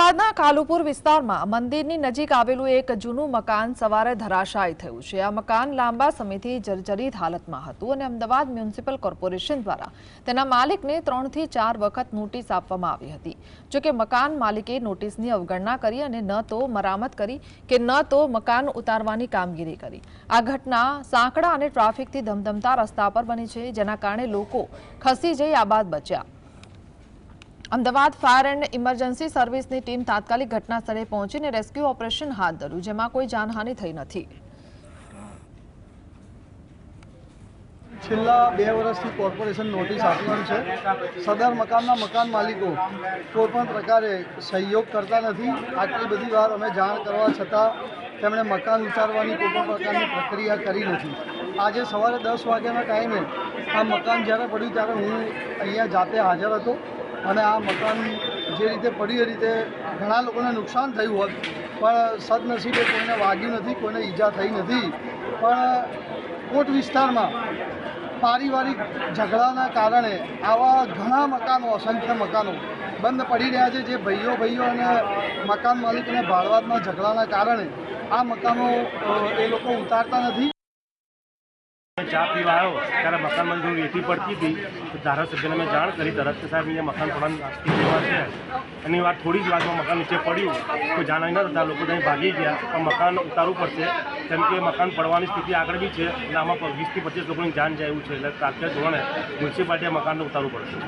અમદાવાદના કાલુપુર વિસ્તારમાં મંદિરની નજીક આવેલું એક જૂનું મકાન સવારે ધરાશાયી થયું છે. આ મકાન લાંબા સમયથી જર્જરિત હાલતમાં હતું અને અમદાવાદ મ્યુનિસિપલ કોર્પોરેશન દ્વારા તેના માલિકને ત્રણથી ચાર વખત નોટિસ આપવામાં આવી હતી. જોકે મકાન માલિકે નોટિસની અવગણના કરી અને ન તો મરામત કરી કે ન તો મકાન ઉતારવાની કામગીરી કરી. આ ઘટના સાંકડા અને ટ્રાફિકથી ધમધમતા રસ્તા પર બની છે, જેના કારણે લોકો ખસી જઈ આબાદ બચ્યા. અમદાવાદ ફાયર એન્ડ ઇમરજન્સી સર્વિસની ટીમ તાત્કાલિક ઘટના સ્થળે પહોંચીને રેસ્ક્યુ ઓપરેશન હાથ ધર્યું, જેમાં કોઈ જાનહાનિ થઈ નથી. છેલ્લા બે વર્ષથી કોર્પોરેશન નોટિસ આપવાનું છે. સદર મકાનના મકાન માલિકો કોઈપણ પ્રકારે સહયોગ કરતા નથી. આટલી બધી વાર અમે જાણ કરવા છતાં તેમણે મકાન ઉતારવાની કોઈ પણ પ્રકારની પ્રક્રિયા કરી નથી. આજે સવારે દસ વાગ્યાના ટાઈમે આ મકાન જ્યારે પડ્યું ત્યારે હું અહીંયા જાતે હાજર હતો. અને આ મકાન જે રીતે પડ્યું એ રીતે ઘણા લોકોને નુકસાન થયું હોત. પણ સદનસીબે કોઈને વાગ્યું નથી, કોઈને ઈજા થઈ નથી. પણ કોટ વિસ્તારમાં પારિવારિક ઝઘડાના કારણે આવા ઘણા મકાનો, અસંખ્ય મકાનો બંધ પડી રહ્યા છે, જે ભાઈઓ ભાઈઓ અને મકાન માલિકોને ભાડવાદના ઝઘડાના કારણે આ મકાનો એ લોકો ઉતારતા નથી. ચા પીવા આવ્યો ત્યારે મકાન મંજૂર રેતી પડતી હતી તો ધારાસભ્યને મેં જાણ કરી તરત સાહેબ અહીંયા મકાન થોડા જેવા છે. એની વાત થોડી જ વારમાં મકાન નીચે પડ્યું. કોઈ જાણાઈ ન થતા લોકો ત્યાં ભાગી ગયા. પણ મકાન ઉતારવું પડશે. કેમ કે મકાન પડવાની સ્થિતિ આગળ બી છે. અને આમાં વીસથી પચીસ લોકોની જાન જાય છે. એટલે તાત્કાલિક ધોરણે મ્યુનિસિપાલિટીએ મકાનને ઉતારવું પડશે.